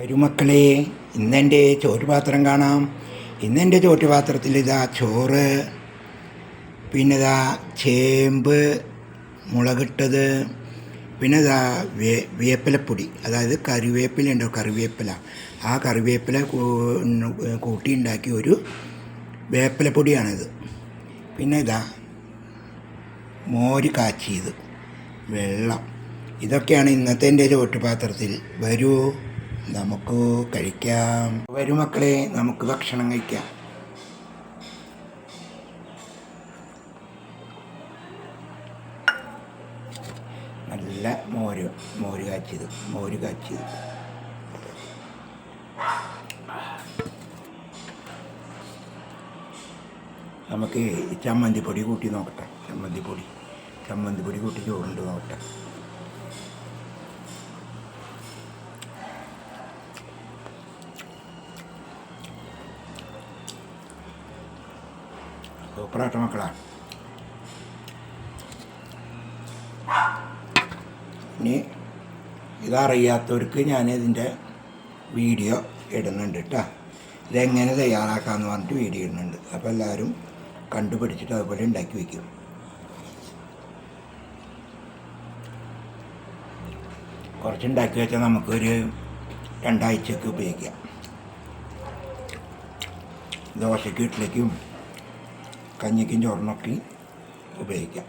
വരുമക്കളെ ഇന്നെന്റെ ചോറ്റുപാത്രം കാണാം. ഇന്നെന്റെ ചോറ്റുപാത്രത്തിൽ ഇതാ ചോറ് പിന്നെ ഇതാ ചേമ്പ് മുളകിട്ടത് പിന്നെ ഇതാ വേ വേപ്പിലപ്പൊടി അതായത് കറിവേപ്പില ഉണ്ടോ കറിവേപ്പില. ആ കറിവേപ്പില കൂട്ടി ഉണ്ടാക്കിയ ഒരു വേപ്പിലപ്പൊടിയാണിത്. പിന്നെ ഇതാ മോര് കാച്ചിയത് വെള്ളം. ഇതൊക്കെയാണ് ഇന്നത്തെ എന്റെ ചോറ്റുപാത്രത്തിൽ. വരൂ. നമുക്ക് കഴിക്കാം. വരും മക്കളെ നമുക്ക് ഭക്ഷണം കഴിക്കാം. നല്ല മോര് മോര് കാച്ചിയത് മോര് കാച്ചിയത്. നമുക്ക് ചമ്മന്തി ചമ്മന്തിപ്പൊടി കൂട്ടി നോക്കട്ടെ ചമ്മന്തിപ്പൊടി ചമ്മന്തിപ്പൊടി കൂട്ടി ചോറുണ്ട് നോക്കട്ടെ. സൂപ്പറാട്ടോ മക്കളെ. ഇനി ഇതറിയാത്തവർക്ക് ഞാൻ ഇതിന്റെ വീഡിയോ ഇടുന്നുണ്ട് കേട്ടോ. ഇതെങ്ങനെ തയ്യാറാക്കാമെന്ന് പറഞ്ഞിട്ട് വീഡിയോ ഇടുന്നുണ്ട്. അപ്പോൾ എല്ലാവരും കണ്ടുപിടിച്ചിട്ട് അതുപോലെ ഉണ്ടാക്കി വയ്ക്കും കുറച്ച് ഉണ്ടാക്കി വെച്ചാൽ നമുക്കൊരു രണ്ടാഴ്ചയ്ക്ക് ഉപയോഗിക്കാം. ദോശയ്ക്ക് ഇഡ്ഡലിക്കും കഞ്ഞിക്കും ചോറിനൊക്കെ ഉപയോഗിക്കാം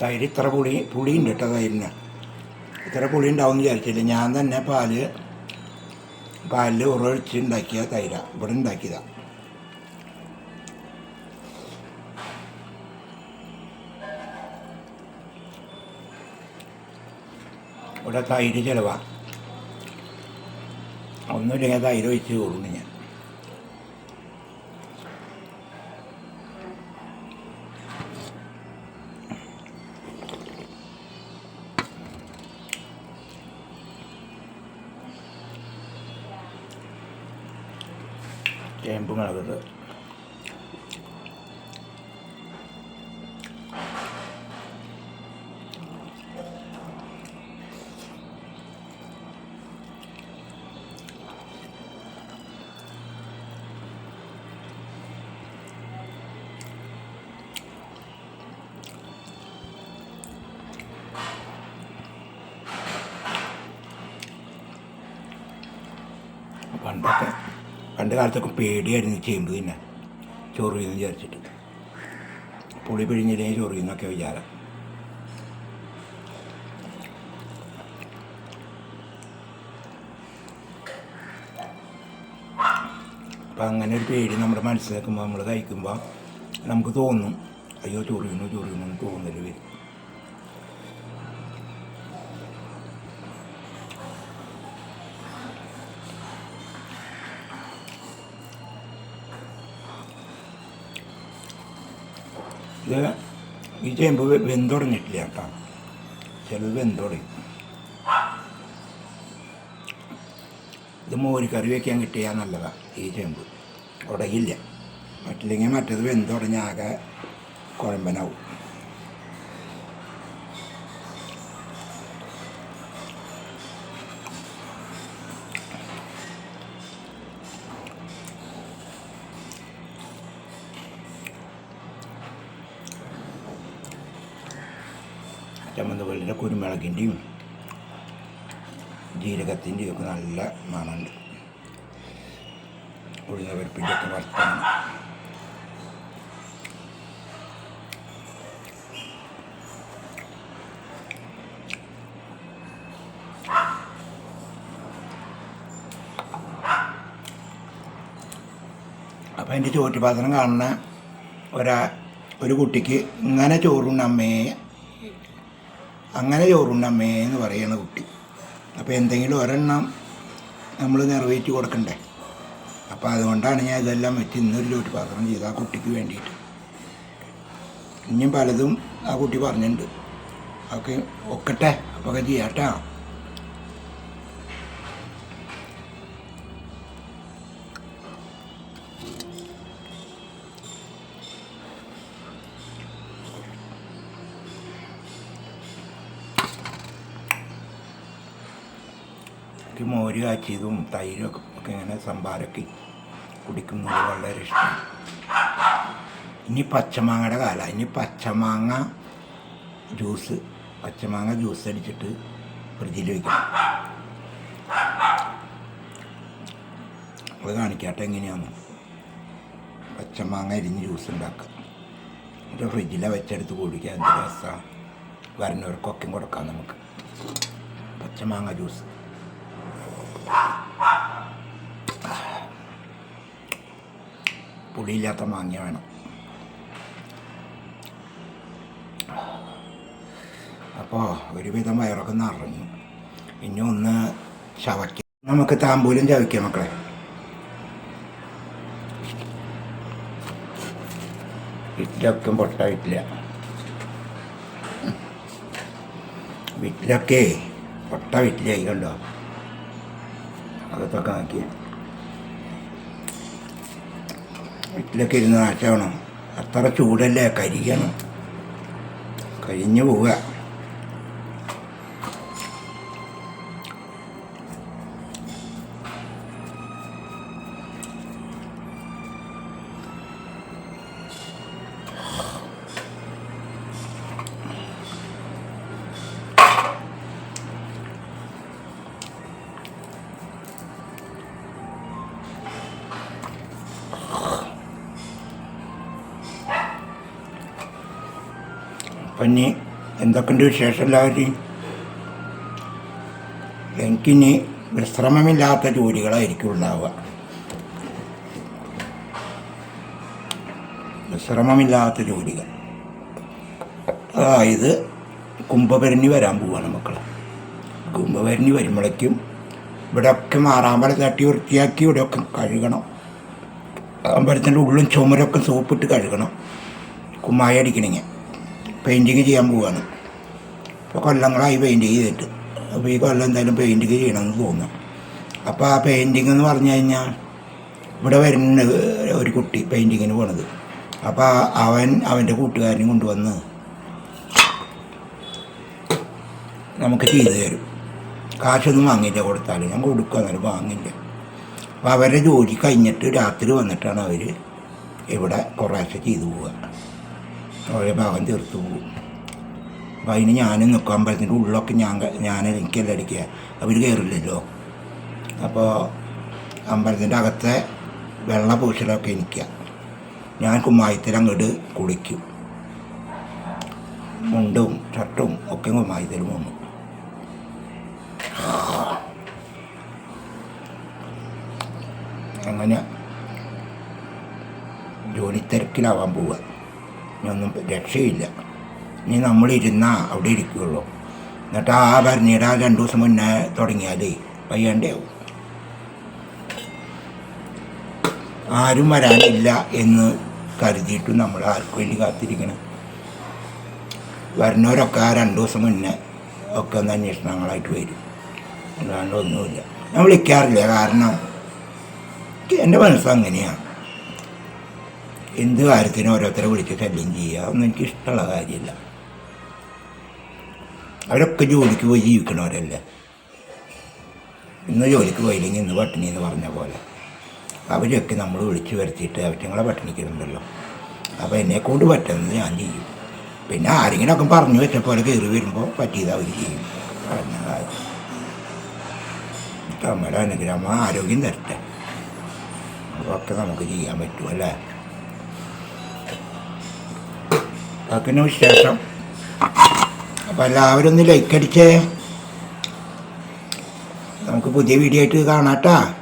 തൈര് ഇത്ര പുളി പുളി ഉണ്ട് കേട്ടോ തൈരിന്. ഇത്ര പുളി ഉണ്ടാവും എന്ന് വിചാരിച്ചില്ല. ഞാൻ തന്നെ പാൽ പാലിൽ ഉറൊഴിച്ച് ഉണ്ടാക്കിയ തൈര. ഇവിടെ ഉണ്ടാക്കിയതാ. ഇവിടെ തൈര് ചിലവാ. ഒന്നുമില്ലെങ്കിൽ തൈര് ഒഴിച്ച് കൂടുന്നു ഞാൻ. ചേമ്പ് മുളകത് പണ്ടൊക്കെ പണ്ട് കാലത്തൊക്കെ പേടിയായിരുന്നു ചേമ്പ് തന്നെ ചോറ് ചെയ്യുന്നു വിചാരിച്ചിട്ട്. പുളി പിഴിഞ്ഞില്ലെങ്കിൽ ചോറ് ചെയ്യുന്നൊക്കെ വിചാരം. അപ്പം അങ്ങനെ ഒരു പേടി നമ്മുടെ മനസ്സിലാക്കുമ്പോൾ നമ്മൾ കഴിക്കുമ്പോൾ നമുക്ക് തോന്നും അയ്യോ ചൊറിയുന്നു ചൊറിയുന്നു എന്ന് തോന്നൽ വരും. ഇത് ഈ ചേമ്പ് വെന്തുടങ്ങിയിട്ടില്ല കേട്ടോ. ചിലത് വെന്തുടങ്ങി. ഇത് മോരിക്കറി വയ്ക്കാൻ കിട്ടിയാൽ നല്ലതാണ് ഈ ചേമ്പ്. ഉടയില്ല മറ്റില്ലെങ്കിൽ മറ്റേത് വെന്തുടങ്ങി ആകെ കുഴമ്പനാവും. ചമ്മന്തിപ്പള്ളിയുടെ കുരുമുളകിന്റെയും ജീരകത്തിന്റെയും ഒക്കെ നല്ല മണമുണ്ട്. ഉഴുന്ന പരിപ്പിന്റെ ഒക്കെ വറുത്താണ് അപ്പം എന്റെ ചോറ്റുപാത്രം കാണുന്ന ഒരാ ഒരു കുട്ടിക്ക് ഇങ്ങനെ ചോറുണ്ണമ്മേ അങ്ങനെ ചോറുണ്ണമ്മേ എന്ന് പറയുന്ന കുട്ടി. അപ്പോൾ എന്തെങ്കിലും ഒരെണ്ണം നമ്മൾ നിറവേറ്റി കൊടുക്കണ്ടേ? അപ്പോൾ അതുകൊണ്ടാണ് ഞാൻ ഇതെല്ലാം വെച്ച് ഇന്നൊരു ചോറ്റ് പാത്രം ചെയ്ത് ആ കുട്ടിക്ക് വേണ്ടിയിട്ട്. ഇനിയും പലതും ആ കുട്ടി പറഞ്ഞിട്ടുണ്ട്. ഒക്കെ ഒക്കട്ടെ? അപ്പോൾ ഒക്കെ മോര് കാച്ചിയതും തൈരും ഒക്കെ ഇങ്ങനെ സംഭാരമൊക്കെ കുടിക്കുന്നത് വളരെ ഇഷ്ടം ഇനി പച്ചമാങ്ങയുടെ കാലം. ഇനി പച്ചമാങ്ങ ജ്യൂസ് പച്ചമാങ്ങ ജ്യൂസ് അടിച്ചിട്ട് ഫ്രിഡ്ജിൽ വയ്ക്കണം അത് കാണിക്കാട്ടെ എങ്ങനെയാന്ന്. പച്ചമാങ്ങ അരിഞ്ഞ് ജ്യൂസ് ഉണ്ടാക്കുക. എന്നിട്ട് ഫ്രിഡ്ജിലെ വെച്ചെടുത്ത് കുടിക്കുക എന്ത് രസമാണ് വരുന്നവർക്കൊക്കെ കൊടുക്കാം നമുക്ക്. പച്ചമാങ്ങ ജ്യൂസ്. പുളിയില്ലാത്ത മാങ്ങ വേണം. അപ്പോൾ ഒരുവിധം വയറൊക്കെ നിറഞ്ഞു. ഇനി ഒന്ന് ചവയ്ക്കാം. നമുക്ക് താമ്പൂലം ചവയ്ക്കാം മക്കളെ. വീട്ടിലൊക്കെ പൊട്ടായിട്ടില്ല. വീട്ടിലൊക്കെ പൊട്ട വീട്ടിലായി കണ്ടോ? അതൊക്കെ നോക്കി വീട്ടിലൊക്കെ ഇരുന്ന് നാശമാണ് അത്ര ചൂടല്ലേ? കരിക്കണം കരിഞ്ഞു പോവുക. അപ്പം ഇനി എന്തൊക്കെയുണ്ട് വിശേഷം എല്ലാവരും എനിക്കിനി വിശ്രമമില്ലാത്ത ജോലികളായിരിക്കും ഉണ്ടാവുക. വിശ്രമമില്ലാത്ത ജോലികൾ. അതായത് കുംഭഭരണി വരാൻ പോവാണ് മക്കൾ കുംഭഭരണി വരുമ്പോഴേക്കും ഇവിടെയൊക്കെ മാറാമ്പല തട്ടി വൃത്തിയാക്കി ഇവിടെയൊക്കെ കഴുകണം. അമ്പലത്തിന്റെ ഉള്ളും ചുമരൊക്കെ സോപ്പിട്ട് കഴുകണം. കുമ്മായ അടിക്കണമെങ്കിൽ പെയിന്റിങ് ചെയ്യാൻ പോവുകയാണ് ഇപ്പോൾ കൊല്ലങ്ങളായി പെയിന്റ് ചെയ്തിട്ട്. അപ്പോൾ ഈ കൊല്ലം എന്തായാലും പെയിന്റിങ് ചെയ്യണമെന്ന് തോന്നുന്നു. അപ്പോൾ ആ പെയിന്റിങ് എന്ന് പറഞ്ഞു കഴിഞ്ഞാൽ ഇവിടെ വരുന്ന ഒരു കുട്ടി പെയിന്റിങ്ങിന് പോണത്. അപ്പോൾ അവൻ അവന്റെ കൂട്ടുകാരനും കൊണ്ടുവന്ന് നമുക്ക് ചെയ്തു തരും. കാശൊന്നും വാങ്ങില്ല കൊടുത്താൽ ഞാൻ കൊടുക്കുക എന്നാലും വാങ്ങില്ല. അപ്പോൾ അവരുടെ ജോലി കഴിഞ്ഞിട്ട് രാത്രി വന്നിട്ടാണ് അവർ ഇവിടെ കുറേശ്ശെ ചെയ്തു പോവുക. അവരെ ഭാഗം തീർത്തു. പോകും അപ്പം അതിന് ഞാനും നിൽക്കും അമ്പലത്തിന്റെ ഉള്ളിലൊക്കെ ഞാൻ ഞാൻ എനിക്കല്ല അടിക്കുക. അവർ കയറില്ലല്ലോ. അപ്പോൾ അമ്പലത്തിന്റെ അകത്തെ വെള്ള പൂശലൊക്കെ എനിക്ക. ഞാൻ കുമ്മായത്തിൽ അങ്ങോട്ട് കുളിക്കും. മുണ്ടും ഷർട്ടും ഒക്കെ കുമ്മായത്തിൽ മുങ്ങും അങ്ങനെ ജോലി തിരക്കിലാവാൻ പോവുക ഇനിയൊന്നും രക്ഷയില്ല. ഇനി നമ്മളിരുന്നാൽ അവിടെ ഇരിക്കുകയുള്ളൂ. എന്നിട്ട് ആ ഭരണിയുടെ രണ്ടു ദിവസം മുന്നേ തുടങ്ങിയാലേ വയ്യാണ്ടാവും. ആരും വരാനില്ല എന്ന് കരുതിയിട്ടും നമ്മൾ ആർക്കും വേണ്ടി കാത്തിരിക്കണം. വരുന്നവരൊക്കെ ആ രണ്ടു ദിവസം മുന്നേ ഒക്കെ ഒന്ന് അന്വേഷണങ്ങളായിട്ട് വരും. അല്ലാണ്ട് ഒന്നുമില്ല. ഞാൻ വിളിക്കാറില്ല. കാരണം എന്റെ മനസ്സ് അങ്ങനെയാണ്. എന്ത് കാര്യത്തിനും ഓരോരുത്തരെ വിളിച്ച് ശല്യം ചെയ്യുക ഒന്നും എനിക്ക് ഇഷ്ടമുള്ള കാര്യമില്ല. അവരൊക്കെ ജോലിക്ക് പോയി ജീവിക്കണവരല്ലേ? ഇന്ന് ജോലിക്ക് പോയില്ലെങ്കിൽ ഇന്ന് പട്ടിണി എന്ന് പറഞ്ഞ പോലെ. അവരൊക്കെ നമ്മൾ വിളിച്ച് വരുത്തിയിട്ട് അവറ്റങ്ങളെ പട്ടിണിക്കുന്നുണ്ടല്ലോ. അപ്പോൾ എന്നെക്കൊണ്ട് പറ്റുന്നത് ഞാൻ ചെയ്യും. പിന്നെ ആരെങ്കിലും ഒക്കെ പറഞ്ഞു വെച്ച പോലെ കയറി വരുമ്പോൾ പറ്റിയത് അവർ ചെയ്യും. പറഞ്ഞ കാര്യം? അമ്മയുടെ അനുഗ്രഹം ആരോഗ്യം തരട്ടെ. അതൊക്കെ നമുക്ക് ചെയ്യാൻ പറ്റും അല്ലേ? അതൊക്കെ വിശേഷം. അപ്പം എല്ലാവരും ഒന്ന് ലൈക്ക് അടിച്ചേ. നമുക്ക് പുതിയ വീഡിയോ ആയിട്ട് കാണാട്ടാ.